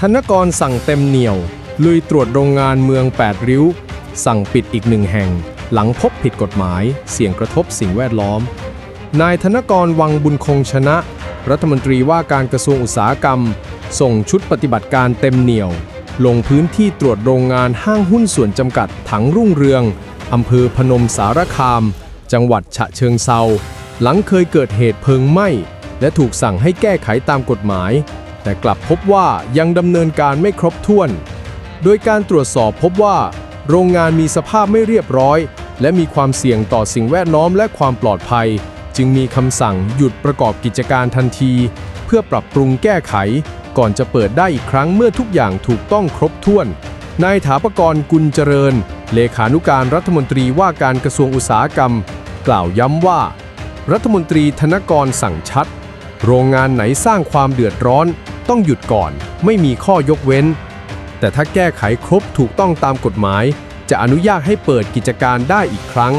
ธนกรสั่งเต็มเหนียว ลุยตรวจโรงงานเมือง 8 ริ้ว สั่งปิดอีกหนึ่งแห่ง หลังพบผิดกฎหมาย เสี่ยงกระทบสิ่งแวดล้อม นายธนกรวังบุญคงชนะ รัฐมนตรีว่าการกระทรวงอุตสาหกรรม ส่งชุดปฏิบัติการเต็มเหนียว ลงพื้นที่ตรวจโรงงานห้างหุ้นส่วนจำกัดถังรุ่งเรืองอำเภอพนมสารคาม จังหวัดฉะเชิงเซาหลังเคยเกิดเหตุเพลิงไหม้และถูกสั่งให้แก้ไขตามกฎหมาย แต่กลับพบว่ายังดำเนินการไม่ครบถ้วน โดยการตรวจสอบพบว่า โรงงานมีสภาพไม่เรียบร้อย และมีความเสี่ยงต่อสิ่งแวดล้อมและความปลอดภัย จึงมีคำสั่งหยุดประกอบกิจการทันที เพื่อปรับปรุงแก้ไข ก่อนจะเปิดได้อีกครั้งเมื่อทุกอย่างถูกต้องครบถ้วนนายถาปกรณ์กุลเจริญ เลขานุการรัฐมนตรีว่าการกระทรวงอุตสาหกรรม กล่าวย้ำว่า รัฐมนตรีธนกรสั่งชัด โรงงานไหนสร้างความเดือดร้อน ต้องหยุดก่อน ไม่มีข้อยกเว้น แต่ถ้าแก้ไขครบถูกต้องตามกฎหมาย จะอนุญาตให้เปิดกิจการได้อีกครั้ง